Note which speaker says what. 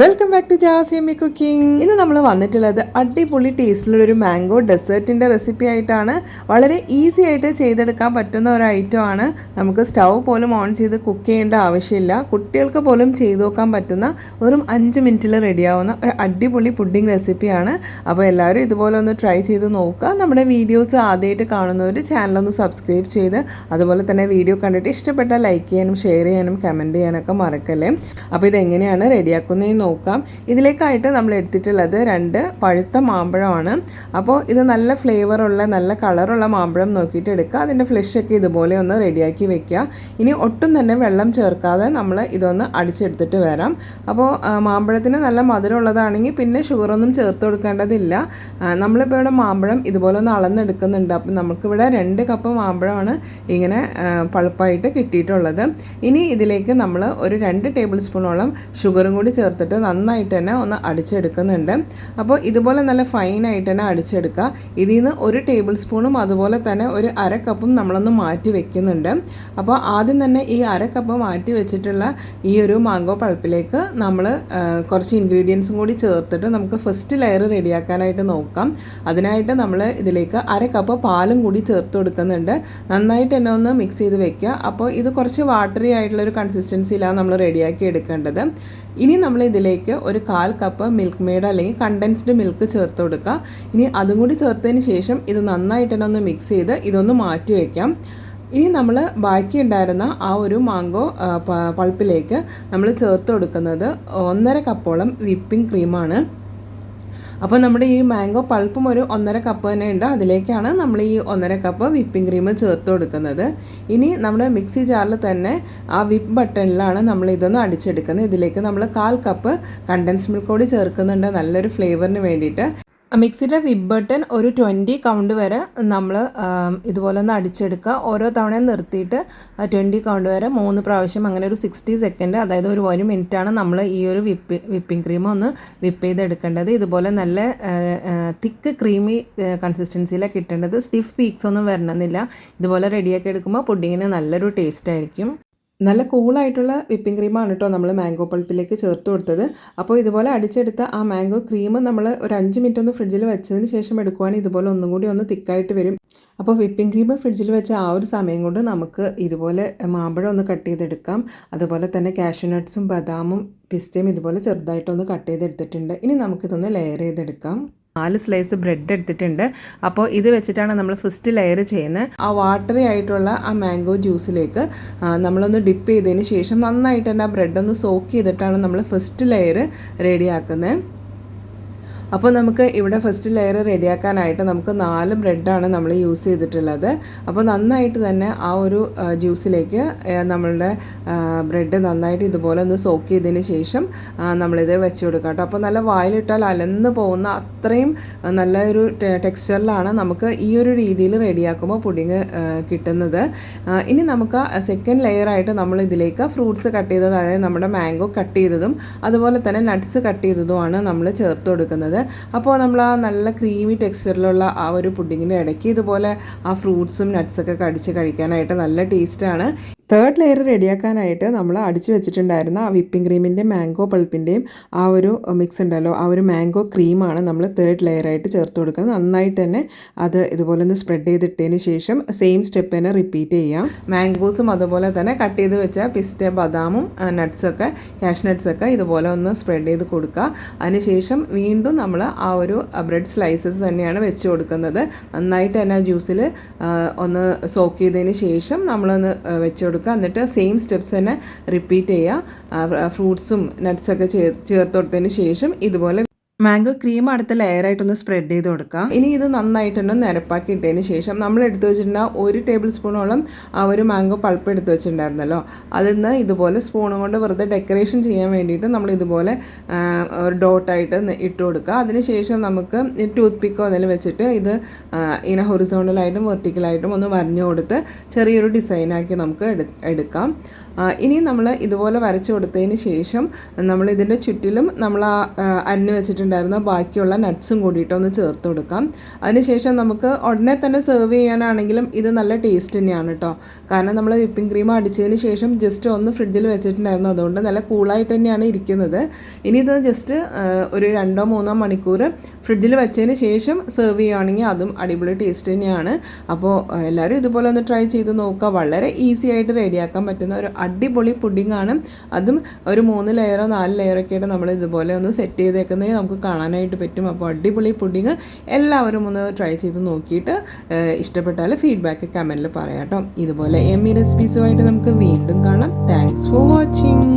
Speaker 1: Welcome back to Jasiyammi cooking ഇന്ന് നമ്മൾ വന്നിട്ടുള്ളത് അടിപൊളി ടേസ്റ്റിലുള്ള ഒരു മാംഗോ ഡെസേർട്ടിന്റെ റെസിപ്പി ആയിട്ടാണ്. വളരെ ഈസി ആയിട്ട് ചെയ്തെടുക്കാൻ പറ്റുന്ന ഒരു ഐറ്റം ആണ്. നമുക്ക് സ്റ്റൗ പോലും ഓൺ ചെയ്ത് കുക്ക് ചെയ്യേണ്ട ആവശ്യമില്ല. കുട്ടികൾക്ക് പോലും ചെയ്തു നോക്കാൻ പറ്റുന്ന വെറും അഞ്ച് മിനിറ്റിൽ റെഡിയാവുന്ന ഒരു അടിപൊളി പുഡിംഗ് റെസിപ്പിയാണ് അപ്പോൾ എല്ലാവരും ഇതുപോലെ ഒന്ന് ട്രൈ ചെയ്ത് നോക്കുക. നമ്മുടെ വീഡിയോസ് ആദ്യമായിട്ട് കാണുന്നവർ ചാനലൊന്ന് സബ്സ്ക്രൈബ് ചെയ്ത് അതുപോലെ തന്നെ വീഡിയോ കണ്ടിട്ട് ഇഷ്ടപ്പെട്ട ലൈക്ക് ചെയ്യാനും ഷെയർ ചെയ്യാനും കമന്റ് ചെയ്യാനൊക്കെ മറക്കല്ലേ. അപ്പോൾ ഇതെങ്ങനെയാണ് റെഡിയാക്കുന്നതെന്ന് നോക്കാം. ഇതിലേക്കായിട്ട് നമ്മൾ എടുത്തിട്ടുള്ളത് രണ്ട് പഴുത്ത മാമ്പഴമാണ്. അപ്പോൾ ഇത് നല്ല ഫ്ലേവറുള്ള നല്ല കളറുള്ള മാമ്പഴം നോക്കിയിട്ട് എടുക്കുക. അതിന്റെ ഫ്ലഷൊക്കെ ഇതുപോലെ ഒന്ന് റെഡിയാക്കി വെക്കുക. ഇനി ഒട്ടും തന്നെ വെള്ളം ചേർക്കാതെ നമ്മൾ ഇതൊന്ന് അടിച്ചെടുത്തിട്ട് വരാം. അപ്പോൾ മാമ്പഴത്തിന് നല്ല മധുരമുള്ളതാണെങ്കിൽ പിന്നെ ഷുഗറൊന്നും ചേർത്ത് കൊടുക്കേണ്ടതില്ല. നമ്മളിപ്പോൾ ഇവിടെ മാമ്പഴം ഇതുപോലെ ഒന്ന് അളന്നെടുക്കുന്നുണ്ട്. അപ്പം നമുക്കിവിടെ രണ്ട് കപ്പ് മാമ്പഴമാണ് ഇങ്ങനെ പളുപ്പായിട്ട് കിട്ടിയിട്ടുള്ളത്. ഇനി ഇതിലേക്ക് നമ്മൾ ഒരു രണ്ട് ടേബിൾ സ്പൂണോളം ഷുഗറും കൂടി ചേർത്തിട്ട് നന്നായിട്ട് തന്നെ ഒന്ന് അടിച്ചെടുക്കുന്നുണ്ട്. അപ്പോൾ ഇതുപോലെ നല്ല ഫൈനായിട്ട് തന്നെ അടിച്ചെടുക്കുക. ഇതിൽ നിന്ന് ഒരു ടേബിൾ സ്പൂണും അതുപോലെ തന്നെ ഒരു അര കപ്പും നമ്മളൊന്ന് മാറ്റി വെക്കുന്നുണ്ട്. അപ്പോൾ ആദ്യം തന്നെ ഈ അര കപ്പ് മാറ്റി വെച്ചിട്ടുള്ള ഈ ഒരു മാംഗോ പൾപ്പിലേക്ക് നമ്മൾ കുറച്ച് ഇൻഗ്രീഡിയൻസും കൂടി ചേർത്തിട്ട് നമുക്ക് ഫസ്റ്റ് ലെയർ റെഡിയാക്കാനായിട്ട് നോക്കാം. അതിനായിട്ട് നമ്മൾ ഇതിലേക്ക് അര കപ്പ് പാലും കൂടി ചേർത്ത് കൊടുക്കുന്നുണ്ട്. നന്നായിട്ട് തന്നെ ഒന്ന് മിക്സ് ചെയ്ത് വെക്കുക. അപ്പോൾ ഇത് കുറച്ച് വാട്ടറി ആയിട്ടുള്ളൊരു കൺസിസ്റ്റൻസിയിലാണ് നമ്മൾ റെഡിയാക്കി എടുക്കേണ്ടത്. ഇനി നമ്മൾ ഇതിലേക്ക് ഒരു കാൽ കപ്പ് മിൽക്ക് മെയ്ഡ് അല്ലെങ്കിൽ കണ്ടൻസ്ഡ് മിൽക്ക് ചേർത്ത് കൊടുക്കുക. ഇനി അതും കൂടി ചേർത്തതിന് ശേഷം ഇത് നന്നായിട്ട് തന്നെ ഒന്ന് മിക്സ് ചെയ്ത് ഇതൊന്ന് മാറ്റി വയ്ക്കാം ഇനി നമ്മൾ ബാക്കി ഉണ്ടായിരുന്ന ആ ഒരു മാംഗോ പൾപ്പിലേക്ക് നമ്മൾ ചേർത്ത് കൊടുക്കുന്നത് ഒന്നര കപ്പോളം വിപ്പിംഗ് ക്രീമാണ് അപ്പോൾ നമ്മുടെ ഈ മാംഗോ പൾപ്പും ഒരു ഒന്നര കപ്പ് തന്നെ ഉണ്ട്. അതിലേക്കാണ് നമ്മൾ ഈ ഒന്നര കപ്പ് വിപ്പിംഗ് ക്രീം ചേർത്ത് കൊടുക്കുന്നത്. ഇനി നമ്മുടെ മിക്സി ജാറിൽ തന്നെ ആ വിപ്പ് ബട്ടണിലാണ് നമ്മൾ ഇതൊന്ന് അടിച്ചെടുക്കുന്നത്. ഇതിലേക്ക് നമ്മൾ കാൽ കപ്പ് കണ്ടൻസ് മിൽക്ക് കൂടി ചേർക്കുന്നുണ്ട്. നല്ലൊരു ഫ്ലേവറിന് വേണ്ടിയിട്ട്. മിക്സിയുടെ വിബ് ബട്ടൺ ഒരു ട്വന്റി കൗണ്ട് വരെ നമ്മൾ ഇതുപോലെ ഒന്ന് അടിച്ചെടുക്കുക. ഓരോ തവണയും നിർത്തിയിട്ട് ട്വന്റി കൗണ്ട് വരെ മൂന്ന് പ്രാവശ്യം അങ്ങനെ ഒരു സിക്സ്റ്റി സെക്കൻഡ് അതായത് ഒരു ഒരു മിനിറ്റാണ് നമ്മൾ ഈ ഒരു വിപ്പ് വിപ്പിംഗ് ക്രീം ഒന്ന് വിപ്പ് ചെയ്തെടുക്കേണ്ടത്. ഇതുപോലെ നല്ല തിക്ക് ക്രീമി കൺസിസ്റ്റൻസിയിലാണ് കിട്ടേണ്ടത്. സ്റ്റിഫ് പീക്സ് ഒന്നും വരണമെന്നില്ല. ഇതുപോലെ റെഡിയാക്കി എടുക്കുമ്പോൾ പുഡിങ്ങിന് നല്ലൊരു ടേസ്റ്റ് ആയിരിക്കും. നല്ല കൂളായിട്ടുള്ള വിപ്പിംഗ് ക്രീമാണ് കേട്ടോ നമ്മൾ മാംഗോ പൾപ്പിലേക്ക് ചേർത്ത് കൊടുത്തത്. അപ്പോൾ ഇതുപോലെ അടിച്ചെടുത്ത ആ മാംഗോ ക്രീം നമ്മൾ ഒരു അഞ്ച് മിനിറ്റ് ഒന്ന് ഫ്രിഡ്ജിൽ വെച്ചതിന് ശേഷം എടുക്കുവാണെങ്കിൽ ഇതുപോലെ ഒന്നും കൂടി ഒന്ന് തിക്കായിട്ട് വരും. അപ്പോൾ വിപ്പിംഗ് ക്രീം ഫ്രിഡ്ജിൽ വെച്ച ആ ഒരു സമയം കൊണ്ട് നമുക്ക് ഇതുപോലെ മാമ്പഴം ഒന്ന് കട്ട് ചെയ്തെടുക്കാം. അതുപോലെ തന്നെ കാഷ്യൂ നട്ട്സും ബദാമും പിസ്തയും ഇതുപോലെ ചെറുതായിട്ടൊന്ന് കട്ട് ചെയ്തെടുത്തിട്ടുണ്ട്. ഇനി നമുക്കിതൊന്ന് ലെയർ ചെയ്തെടുക്കാം. നാല് സ്ലൈസ് ബ്രെഡ് എടുത്തിട്ടുണ്ട്. അപ്പോൾ ഇത് വെച്ചിട്ടാണ് നമ്മൾ ഫസ്റ്റ് ലെയർ ചെയ്യുന്നത്. ആ വാട്ടറി ആയിട്ടുള്ള ആ മാംഗോ ജ്യൂസിലേക്ക് നമ്മളൊന്ന് ഡിപ്പ് ചെയ്തതിന് ശേഷം നന്നായിട്ട് തന്നെ ആ ബ്രെഡ് ഒന്ന് സോക്ക് ചെയ്തിട്ടാണ് നമ്മൾ ഫസ്റ്റ് ലെയർ റെഡിയാക്കുന്നത് അപ്പോൾ നമുക്ക് ഇവിടെ ഫസ്റ്റ് ലെയർ റെഡിയാക്കാനായിട്ട് നമുക്ക് നാല് ബ്രെഡാണ് നമ്മൾ യൂസ് ചെയ്തിട്ടുള്ളത്. അപ്പോൾ നന്നായിട്ട് തന്നെ ആ ഒരു ജ്യൂസിലേക്ക് നമ്മളുടെ ബ്രെഡ് നന്നായിട്ട് ഇതുപോലെ ഒന്ന് സോക്ക് ചെയ്തതിന് ശേഷം നമ്മളിത് വെച്ച് കൊടുക്കാം കേട്ടോ. അപ്പോൾ നല്ല വായിലിട്ടാൽ അലന്ന് പോകുന്ന അത്രയും നല്ലൊരു ടെക്സ്ചറിലാണ് നമുക്ക് ഈ ഒരു രീതിയിൽ റെഡിയാക്കുമ്പോൾ പുഡിങ് കിട്ടുന്നത്. ഇനി നമുക്ക് സെക്കൻഡ് ലെയറായിട്ട് നമ്മൾ ഇതിലേക്ക് ഫ്രൂട്ട്സ് കട്ട് ചെയ്തത് അതായത് നമ്മുടെ മാംഗോ കട്ട് ചെയ്തതും അതുപോലെ തന്നെ നട്ട്സ് കട്ട് ചെയ്തതുമാണ് നമ്മൾ ചേർത്ത് കൊടുക്കുന്നത്. അപ്പോൾ നമ്മൾ ആ നല്ല ക്രീമി ടെക്സ്ചറിലുള്ള ആ ഒരു പുഡിങ്ങിന്റെ ഇടയ്ക്ക് ഇതുപോലെ ആ ഫ്രൂട്ട്സും നട്ട്സൊക്കെ കടിച്ച് കഴിക്കാനായിട്ട് നല്ല ടേസ്റ്റാണ് തേർഡ് ലെയർ റെഡിയാക്കാനായിട്ട് നമ്മൾ അടിച്ചു വെച്ചിട്ടുണ്ടായിരുന്ന ആ വിപ്പിംഗ് ക്രീമിന്റെയും മാംഗോ പൾപ്പിന്റെയും ആ ഒരു മിക്സ് ഉണ്ടല്ലോ. ആ ഒരു മാംഗോ ക്രീമാണ് നമ്മൾ തേർഡ് ലെയറായിട്ട് ചേർത്ത് കൊടുക്കുന്നത്. നന്നായിട്ട് തന്നെ അത് ഇതുപോലെ ഒന്ന് സ്പ്രെഡ് ചെയ്തിട്ടതിന് ശേഷം സെയിം സ്റ്റെപ്പ് തന്നെ റിപ്പീറ്റ് ചെയ്യാം. മാംഗോസും അതുപോലെ തന്നെ കട്ട് ചെയ്ത് വെച്ച പിസ്ത ബദാമും നട്ട്സൊക്കെ ക്യാഷ് നട്ട്സൊക്കെ ഇതുപോലെ ഒന്ന് സ്പ്രെഡ് ചെയ്ത് കൊടുക്കുക. അതിനുശേഷം വീണ്ടും നമ്മൾ ആ ഒരു ബ്രെഡ് സ്ലൈസസ് തന്നെയാണ് വെച്ച് കൊടുക്കുന്നത്. നന്നായിട്ട് തന്നെ ജ്യൂസിൽ ഒന്ന് സോക്ക് ചെയ്തതിന് ശേഷം നമ്മളൊന്ന് വെച്ച് കൊടുക്കുക. എന്നിട്ട് സെയിം സ്റ്റെപ്സ് തന്നെ റിപ്പീറ്റ് ചെയ്യുക. ഫ്രൂട്ട്സും നട്ട്സൊക്കെ ചേർ ചേർത്ത് കൊടുത്തതിന് ശേഷം ഇതുപോലെ മാംഗോ ക്രീം അടുത്ത ലെയറായിട്ടൊന്ന് സ്പ്രെഡ് ചെയ്ത് കൊടുക്കാം. ഇനി ഇത് നന്നായിട്ടൊന്ന് നിരപ്പാക്കി ഇട്ടതിന് ശേഷം നമ്മൾ എടുത്തു വെച്ചിട്ടുണ്ട ഒരു ടേബിൾ സ്പൂണോളം ആ ഒരു മാംഗോ പൾപ്പ് എടുത്തു വെച്ചിട്ടുണ്ടായിരുന്നല്ലോ. അതിൽ നിന്ന് ഇതുപോലെ സ്പൂണും കൊണ്ട് വെറുതെ ഡെക്കറേഷൻ ചെയ്യാൻ വേണ്ടിയിട്ട് നമ്മൾ ഇതുപോലെ ഒരു ഡോട്ടായിട്ട് ഇട്ട് കൊടുക്കുക അതിനുശേഷം നമുക്ക് ടൂത്ത് പിക്കോ അതിൽ വെച്ചിട്ട് ഇത് ഇങ്ങനെ ഹൊറിസോണ്ടലായിട്ടും വെർട്ടിക്കലായിട്ടും ഒന്ന് വരഞ്ഞു കൊടുത്ത് ചെറിയൊരു ഡിസൈനാക്കി നമുക്ക് എടു എടുക്കാം. ഇനി നമ്മൾ ഇതുപോലെ വരച്ചു കൊടുത്തതിന് ശേഷം നമ്മൾ ഇതിന്റെ ചുറ്റിലും നമ്മൾ ആ ആ, വെച്ചിട്ടുണ്ടായിരുന്ന ബാക്കിയുള്ള നട്ട്സും കൂടിയിട്ട് ഒന്ന് ചേർത്ത് കൊടുക്കാം. അതിനുശേഷം നമുക്ക് ഉടനെ തന്നെ സെർവ് ചെയ്യാനാണെങ്കിലും ഇത് നല്ല ടേസ്റ്റ് തന്നെയാണ് കേട്ടോ കാരണം നമ്മൾ വിപ്പിംഗ് ക്രീം അടിച്ചതിന് ശേഷം ജസ്റ്റ് ഒന്ന് ഫ്രിഡ്ജിൽ വെച്ചിട്ടുണ്ടായിരുന്നു. അതുകൊണ്ട് നല്ല കൂളായിട്ട് തന്നെയാണ് ഇരിക്കുന്നത്. ഇനി ഇത് ജസ്റ്റ് ഒരു രണ്ടോ മൂന്നോ മണിക്കൂർ ഫ്രിഡ്ജിൽ വെച്ചതിന് ശേഷം സെർവ് ചെയ്യുകയാണെങ്കിൽ അതും അടിപൊളി ടേസ്റ്റ് തന്നെയാണ്. അപ്പോൾ എല്ലാവരും ഇതുപോലെ ഒന്ന് ട്രൈ ചെയ്ത് നോക്കുക. വളരെ ഈസി ആയിട്ട് റെഡിയാക്കാൻ പറ്റുന്ന ഒരു അടിപൊളി പുഡിംഗ് ആണ്. അതും ഒരു മൂന്ന് ലെയറോ നാല് ലെയറൊക്കെ ആയിട്ട് നമ്മൾ ഇതുപോലെ ഒന്ന് സെറ്റ് ചെയ്തേക്കുന്നതിൽ നമുക്ക് കാണാനായിട്ട് പറ്റും. അപ്പോൾ അടിപൊളി പുഡിങ് എല്ലാവരും ഒന്ന് ട്രൈ ചെയ്ത് നോക്കിയിട്ട് ഇഷ്ടപ്പെട്ടാൽ ഫീഡ്ബാക്ക് കമന്റിൽ പറയാം കേട്ടോ. ഇതുപോലെ എം ഇ റെസിപ്പീസുമായിട്ട് നമുക്ക് വീണ്ടും കാണാം. Thanks for watching